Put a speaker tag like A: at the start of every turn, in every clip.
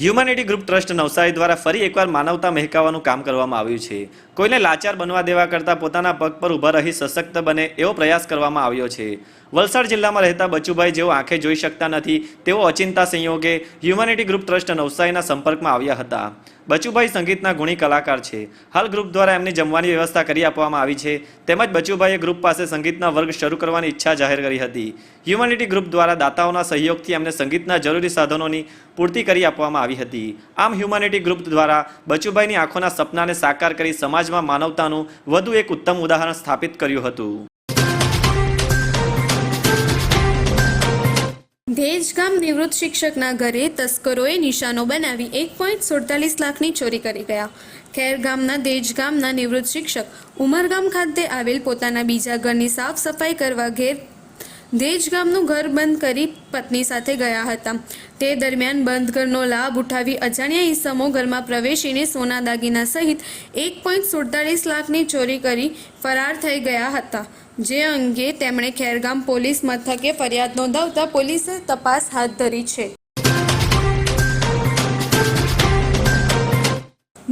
A: Humanity group trust Navsari દ્વારા ફરી એકવાર માનવતા મહેકાવાનું કામ કરવામાં આવ્યું છે. કોઈને લાચાર બનવા દેવા કરતાં પોતાના પગ પર ઊભા રહી સશક્ત બને એવો પ્રયાસ કરવામાં આવ્યો છે. વલસાડ જિલ્લામાં રહેતા બચુભાઈ જેઓ આંખે જોઈ શકતા નથી, તેઓ અચિંતા સંયોગે હ્યુમેનિટી ગ્રુપ ટ્રસ્ટ નવસારીના સંપર્કમાં આવ્યા હતા. બચુભાઈ સંગીતના ગુણી કલાકાર છે. હાલ ગ્રુપ દ્વારા એમની જમવાની વ્યવસ્થા કરી આપવામાં આવી છે. તેમજ બચુભાઈએ ગ્રુપ પાસે સંગીતના વર્ગ શરૂ કરવાની ઈચ્છા જાહેર કરી હતી. હ્યુમેનિટી ગ્રુપ દ્વારા દાતાઓના સહયોગથી એમને સંગીતના જરૂરી સાધનોની પૂર્તિ કરી આપવામાં આવી હતી. આમ હ્યુમેનિટી ગ્રુપ દ્વારા બચુભાઈની આંખોના સપનાને સાકાર કરી સમાજમાં માનવતાનું વધુ એક ઉત્તમ ઉદાહરણ સ્થાપિત કર્યું હતું.
B: ભેજ ગામ નિવૃત્ત શિક્ષકના ઘરે તસ્કરોએ નિશાનો બનાવી એક પોઈન્ટ સુડતાલીસ લાખની ચોરી કરી ગયા. ખેર ગામના દેજ ગામના નિવૃત્ત શિક્ષક ઉમરગામ ખાતે આવેલ પોતાના બીજા ઘરની સાફ સફાઈ કરવા ઘેર દેજ ગામનું ઘર બંધ કરી પત્ની સાથે ગયા હતા. તે દરમિયાન બંધ ઘરનો લાભ ઉઠાવી અજાણ્યા ઈસમો ઘરમાં પ્રવેશીને સોના દાગીના સહિત એક પોઈન્ટ સુડતાલીસ લાખની ચોરી કરી ફરાર થઈ ગયા હતા. જે અંગે તેમણે ખેરગામ પોલીસ મથકે ફરિયાદ નોંધાવતા પોલીસે તપાસ હાથ ધરી છે.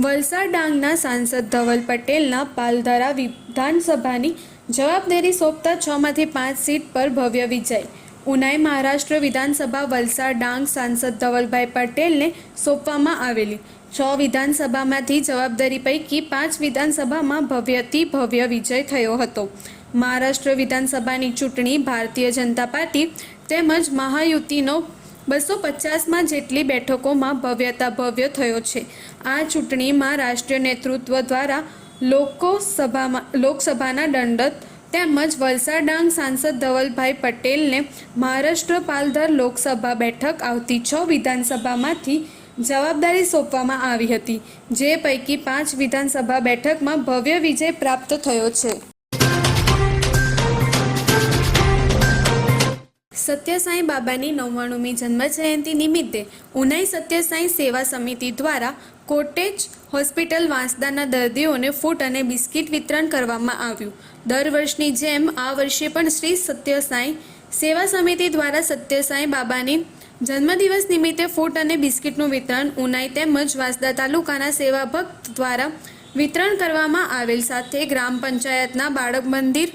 B: વલસાડ ડાંગના સાંસદ ધવલ પટેલના પાલધારા વિધાનસભાની જવાબદારી સોંપતા છમાંથી પાંચ સીટ પર ભવ્ય વિજય. ઉનાઈ મહારાષ્ટ્ર વિધાનસભા વલસાડ ડાંગ સાંસદ ધવલભાઈ પટેલને સોંપવામાં આવેલી. છ વિધાનસભામાંથી જવાબદારી પૈકી પાંચ વિધાનસભામાં ભવ્યથી ભવ્ય વિજય થયો હતો. મહારાષ્ટ્ર વિધાનસભાની ચૂંટણી ભારતીય જનતા પાર્ટી તેમજ મહાયુતિનો બસો પચાસમાં જેટલી બેઠકોમાં ભવ્યતા ભવ્ય થયો છે. આ ચૂંટણીમાં રાષ્ટ્રીય નેતૃત્વ દ્વારા લોકસભામાં લોકસભાના દંડત તેમજ વલસાડ ડાંગ સાંસદ ધવલભાઈ પટેલને મહારાષ્ટ્ર પાલધર લોકસભા બેઠક આવતી છ વિધાનસભામાંથી જવાબદારી સોંપવામાં આવી હતી, જે પૈકી પાંચ વિધાનસભા બેઠકમાં ભવ્ય વિજય પ્રાપ્ત થયો છે. સત્યસાઈ બાબાની નવ્વાણુમી જન્મજયંતિ નિમિત્તે ઉનાઈ સત્યસાંઈ સેવા સમિતિ દ્વારા કોટેજ હોસ્પિટલ વાંસદાના દર્દીઓને ફૂટ અને બિસ્કિટ વિતરણ કરવામાં આવ્યું. દર વર્ષની જેમ આ વર્ષે પણ શ્રી સત્યસાંઈ સેવા સમિતિ દ્વારા સત્યસાંઈ બાબાની જન્મદિવસ નિમિત્તે ફૂટ અને બિસ્કિટનું વિતરણ ઉનાઈ તેમજ વાંસદા તાલુકાના સેવા ભક્ત દ્વારા વિતરણ કરવામાં આવેલ સાથે ગ્રામ પંચાયતના બાળક મંદિર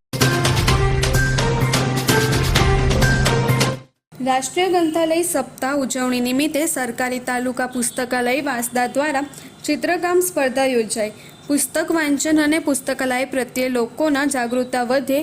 B: રાષ્ટ્રીય ગ્રંથાલય સપ્તાહ ઉજવણી નિમિત્તે સરકારી તાલુકા પુસ્તકાલય વાંસદા દ્વારા ચિત્રકામ સ્પર્ધા યોજાઈ. પુસ્તક વાંચન અને પુસ્તકાલય પ્રત્યે લોકોના જાગૃતતા વધે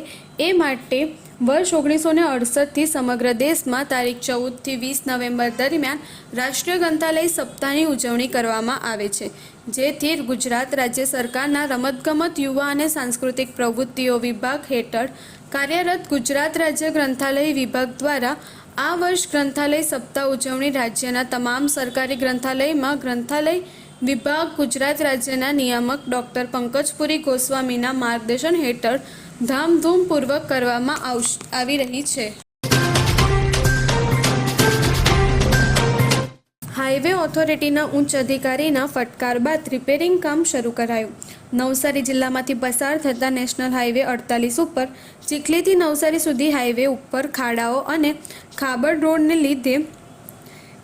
B: એ માટે વર્ષ ઓગણીસો ને અડસઠથી સમગ્ર દેશમાં તારીખ ચૌદથી વીસ નવેમ્બર દરમિયાન રાષ્ટ્રીય ગ્રંથાલય સપ્તાહની ઉજવણી કરવામાં આવે છે. જેથી ગુજરાત રાજ્ય સરકારના રમતગમત, યુવા અને સાંસ્કૃતિક પ્રવૃત્તિઓ વિભાગ હેઠળ કાર્યરત ગુજરાત રાજ્ય ગ્રંથાલય વિભાગ દ્વારા આ વર્ષ ગ્રંથાલય સપ્તાહ ઉજવણી રાજ્યના તમામ સરકારી ગ્રંથાલયમાં ગ્રંથાલય વિભાગ, ગુજરાત રાજ્યના નિયામક ડૉક્ટર પંકજપુરી ગોસ્વામીના માર્ગદર્શન હેઠળ ધામધૂમપૂર્વક કરવામાં આવી રહી છે. હાઈવે ઓથોરિટીના ઉચ્ચ અધિકારીના ફટકાર બાદ રિપેરિંગ કામ શરૂ કરાયું. નવસારી જિલ્લામાંથી પસાર થતા નેશનલ હાઈવે અડતાલીસ ઉપર, ચીખલીથી નવસારી સુધી હાઈવે ઉપર ખાડાઓ અને ખાબડ રોડને લીધે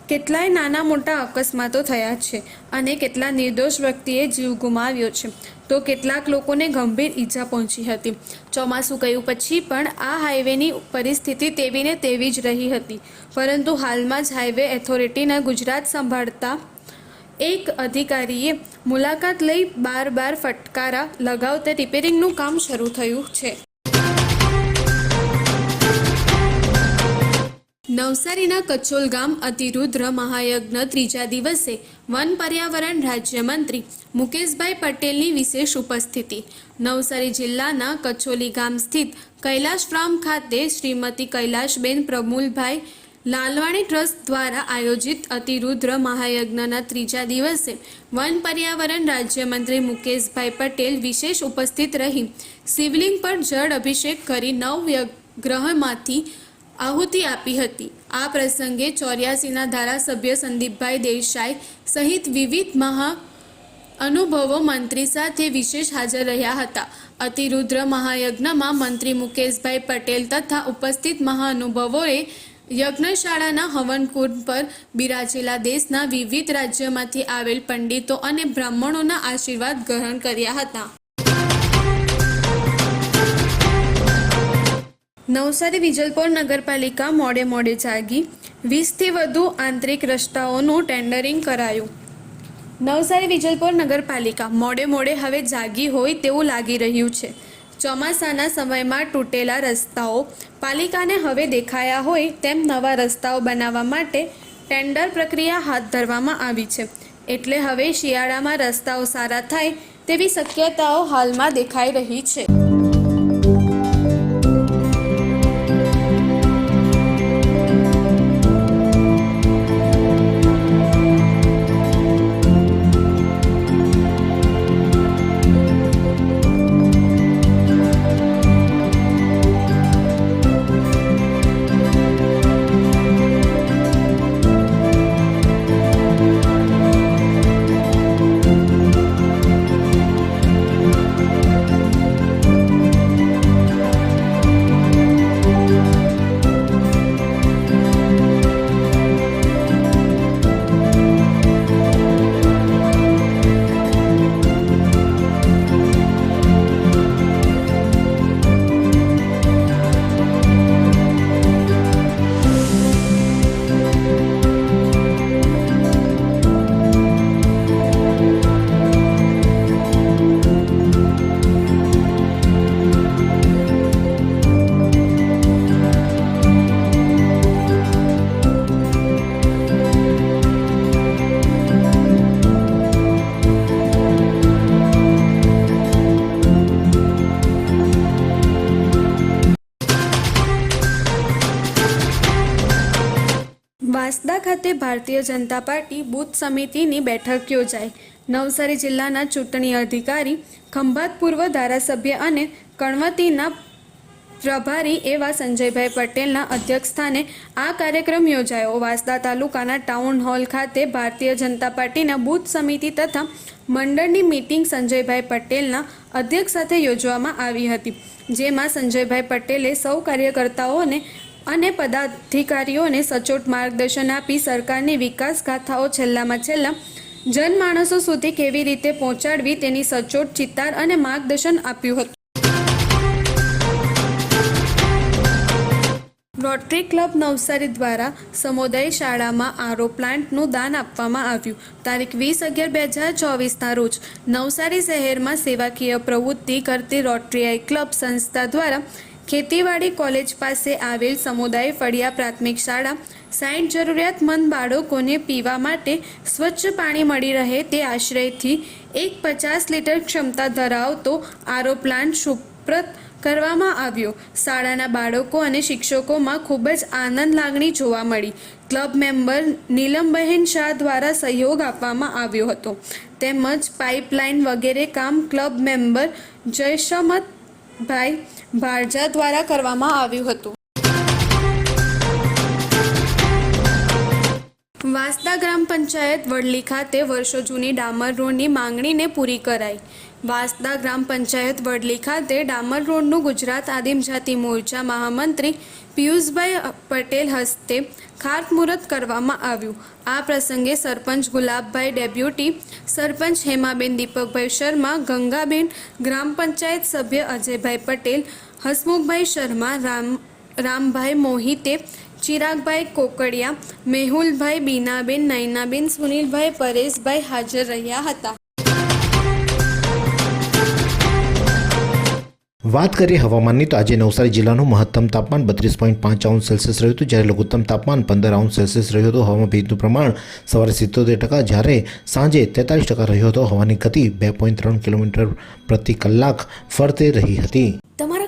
B: કેટલાય નાના મોટા અકસ્માતો થયા છે અને કેટલા નિર્દોષ વ્યક્તિએ જીવ ગુમાવ્યો છે. તો કેટલાક લોકોને ગંભીર ઈજા પહોંચી હતી. ચોમાસું કહ્યું પછી પણ આ હાઈવેની પરિસ્થિતિ તેવી ને તેવી જ રહી હતી. પરંતુ હાલમાં જ હાઈવે ઓથોરિટીના ગુજરાત સંભાળતા એક અધિકારીએ મુલાકાત લઈ બાર બાર ફટકારા લગાવતા રિપેરિંગનું કામ શરૂ થયું છે. નવસારીના કચ્છોલ ગામ અતિરુદ્ર મહાયજ્ઞ ત્રીજા દિવસે વન પર્યાવરણ રાજ્યમંત્રી મુકેશભાઈ પટેલની વિશેષ ઉપસ્થિતિ. નવસારી જિલ્લાના કચ્છોલી ગામ સ્થિત કૈલાશ ફાર્મ ખાતે શ્રીમતી કૈલાશબેન પ્રમુલભાઈ લાલવાણી ટ્રસ્ટ દ્વારા આયોજિત અતિરુદ્ર મહાયજ્ઞના ત્રીજા દિવસે વન પર્યાવરણ રાજ્યમંત્રી મુકેશભાઈ પટેલ વિશેષ ઉપસ્થિત રહી. શિવલિંગ પર જળ અભિષેક કરી નવ ગ્રહમાંથી આહુતિ આપી હતી. આ પ્રસંગે ચોર્યાસીના ધારાસભ્ય સંદીપભાઈ દેસાઈ સહિત વિવિધ મહા અનુભવો મંત્રી સાથે વિશેષ હાજર રહ્યા હતા. અતિરુદ્ર મહાયજ્ઞમાં મંત્રી મુકેશભાઈ પટેલ તથા ઉપસ્થિત મહાનુભાવોએ યજ્ઞશાળાના હવનકુંડ પર બિરાજેલા દેશના વિવિધ રાજ્યમાંથી આવેલ પંડિતો અને બ્રાહ્મણોના આશીર્વાદ ગ્રહણ કર્યા હતા. નવસારી વિજલપોર નગરપાલિકા મોડે મોડે જાગી. વીસથી વધુ આંતરિક રસ્તાઓનું ટેન્ડરિંગ કરાયું. નવસારી વિજલપોર નગરપાલિકા મોડે મોડે હવે જાગી હોય તેવું લાગી રહ્યું છે. ચોમાસાના સમયમાં તૂટેલા રસ્તાઓ પાલિકાને હવે દેખાયા હોય તેમ નવા રસ્તાઓ બનાવવા માટે ટેન્ડર પ્રક્રિયા હાથ ધરવામાં આવી છે. એટલે હવે શિયાળામાં રસ્તાઓ સારા થાય તેવી શક્યતાઓ હાલમાં દેખાઈ રહી છે. વાંસદા ખાતે ભારતીય જનતા પાર્ટી બૂથ સમિતિની બેઠક યોજાઈ. નવસારી જિલ્લાના ચૂંટણી અધિકારી, ખંભાત પૂર્વ ધારાસભ્ય અને કણવતીના પ્રભારી એવા સંજયભાઈ પટેલના અધ્યક્ષસ્થાને આ કાર્યક્રમ યોજાયો. વાંસદા તાલુકાના ટાઉન હોલ ખાતે ભારતીય જનતા પાર્ટીના બૂથ સમિતિ તથા મંડળની મિટિંગ સંજયભાઈ પટેલના અધ્યક્ષ સાથે યોજવામાં આવી હતી. જેમાં સંજયભાઈ પટેલે સૌ કાર્યકર્તાઓને અને પદાધિકારીઓને સચોટ માર્ગદર્શન આપી સરકારની વિકાસ ગાથાઓ છેલ્લામાં છેલ્લા જનમાણસો સુધી કેવી રીતે પહોંચાડવી તેની સચોટ ચિતાર અને માર્ગદર્શન આપ્યું હતું. રોટરી ક્લબ નવસારી દ્વારા સમુદાય શાળામાં આરો પ્લાન્ટનું દાન આપવામાં આવ્યું. તારીખ વીસ અગિયાર બે હજાર ચોવીસના રોજ નવસારી શહેરમાં સેવાકીય પ્રવૃત્તિ કરતી રોટરીઆઈ ક્લબ સંસ્થા દ્વારા ખેતીવાડી કોલેજ પાસે આવેલ સમુદાય ફળિયા પ્રાથમિક શાળા સાઠ જરૂરિયાતમંદ બાળકોને પીવા માટે સ્વચ્છ પાણી મળી રહે તે આશ્રયથી એક પચાસ લીટર ક્ષમતા ધરાવતો આરો પ્લાન્ટ સુપ્રત કરવામાં આવ્યો. શાળાના બાળકો અને શિક્ષકોમાં ખૂબ જ આનંદ લાગણી જોવા મળી. ક્લબ મેમ્બર નીલમબહેન શાહ દ્વારા સહયોગ આપવામાં આવ્યો હતો. તેમજ પાઇપલાઇન વગેરે કામ ક્લબ મેમ્બર જયશમતભાઈ ભારજા દ્વારા કરવામાં આવ્યું હતું. વાંસદા ગ્રામ પંચાયત વડલી ખાતે વર્ષો જૂની ડામર રોડની માંગણીને પૂરી કરાઈ. વાંસદા ગ્રામ પંચાયત વડલી ખાતે ડામર રોડનું ગુજરાત આદિમજાતિ મોરચા મહામંત્રી પિયુષભાઈ પટેલ હસ્તે ખાતમુહૂર્ત કરવામાં આવ્યું. આ પ્રસંગે સરપંચ ગુલાબભાઈ ડેપ્યુટી સરપંચ હેમાબેન દીપકભાઈ શર્મા, ગંગાબેન ગ્રામ પંચાયત સભ્ય અજયભાઈ પટેલ હસમુખભાઈ શર્મા રામ રામભાઈ મોહિતે ચિરાગભાઈ કોકડિયા મેહુલભાઈ બીનાબેન નૈનાબેન સુનિલભાઈ પરેશભાઈ હાજર રહ્યા હતા.
C: વાત કરીએ હવામાનની તો આજે નવસારી જિલ્લાનું મહત્તમ તાપમાન બત્રીસ પોઈન્ટ પાંચ અંશ સેલ્સિયસ રહ્યું હતું. જ્યારે લઘુત્તમ તાપમાન પંદર અંશ સેલ્સિયસ રહ્યું હતું. હવામાં ભેજનું પ્રમાણ સવારે સિત્તોતેર ટકા જ્યારે સાંજે તેતાલીસ ટકા રહ્યો હતો. હવાની ગતિ બે પોઈન્ટ ત્રણ કિલોમીટર પ્રતિ કલાક ફરતે રહી હતી.